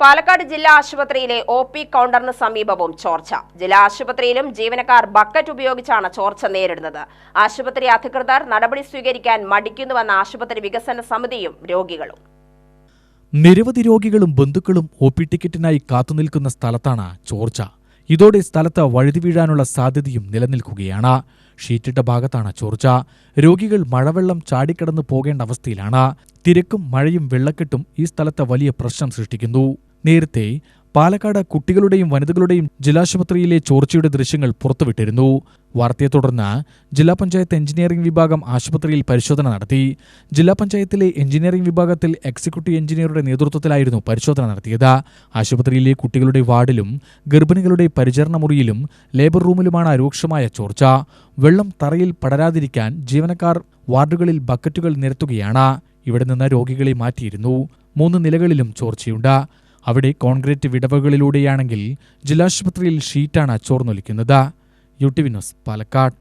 പാലക്കാട് ജില്ലാ ആശുപത്രിയിലെ O P കൗണ്ടറിന് സമീപവും ചോർച്ച. ജില്ലാ ആശുപത്രിയിലും ജീവനക്കാർ ബക്കറ്റ് ഉപയോഗിച്ചാണ് ചോർച്ച നേരിടുന്നത്. ആശുപത്രി അധികൃതർ നടപടി സ്വീകരിക്കാൻ മടിക്കുന്നുവെന്ന ആശുപത്രി വികസന സമിതിയും രോഗികളും. നിരവധി രോഗികളും ബന്ധുക്കളും ഒ പി ടിക്കറ്റിനായി കാത്തുനിൽക്കുന്ന സ്ഥലത്താണ് ചോർച്ച. ഇതോടെ സ്ഥലത്ത് വഴുതി വീഴാനുള്ള സാധ്യതയും നിലനിൽക്കുകയാണ്. ഷീറ്റിട്ട ഭാഗത്താണ് ചോർച്ച. രോഗികൾ മഴവെള്ളം ചാടിക്കടന്നു പോകേണ്ട അവസ്ഥയിലാണ്. തിരക്കും മഴയും വെള്ളക്കെട്ടും ഈ സ്ഥലത്ത് വലിയ പ്രശ്നം സൃഷ്ടിക്കുന്നു. നേരത്തെ പാലക്കാട് കുട്ടികളുടെയും വനിതകളുടെയും ജില്ലാശുപത്രിയിലെ ചോർച്ചയുടെ ദൃശ്യങ്ങൾ പുറത്തുവിട്ടിരുന്നു. വാർത്തയെ തുടർന്ന് ജില്ലാ പഞ്ചായത്ത് എഞ്ചിനീയറിംഗ് വിഭാഗം ആശുപത്രിയിൽ പരിശോധന നടത്തി. ജില്ലാ പഞ്ചായത്തിലെ എഞ്ചിനീയറിംഗ് വിഭാഗത്തിൽ എക്സിക്യൂട്ടീവ് എഞ്ചിനീയറുടെ നേതൃത്വത്തിലായിരുന്നു പരിശോധന നടത്തിയത്. ആശുപത്രിയിലെ കുട്ടികളുടെ വാർഡിലും ഗർഭിണികളുടെ പരിചരണ മുറിയിലും ലേബർ റൂമിലുമാണ് രൂക്ഷമായ ചോർച്ച. വെള്ളം തറയിൽ പടരാതിരിക്കാൻ ജീവനക്കാർ വാർഡുകളിൽ ബക്കറ്റുകൾ നിരത്തുകയാണ്. ഇവിടെ നിന്ന് രോഗികളെ മാറ്റിയിരുന്നു. മൂന്ന് നിലകളിലും ചോർച്ചയുണ്ട്. അവിടെ കോൺക്രീറ്റ് വിടവുകളിലൂടെയാണെങ്കിൽ ജില്ലാശുപത്രിയിൽ ഷീറ്റാണ് ചോർന്നൊലിക്കുന്നത്. U T Vinod Palakkad.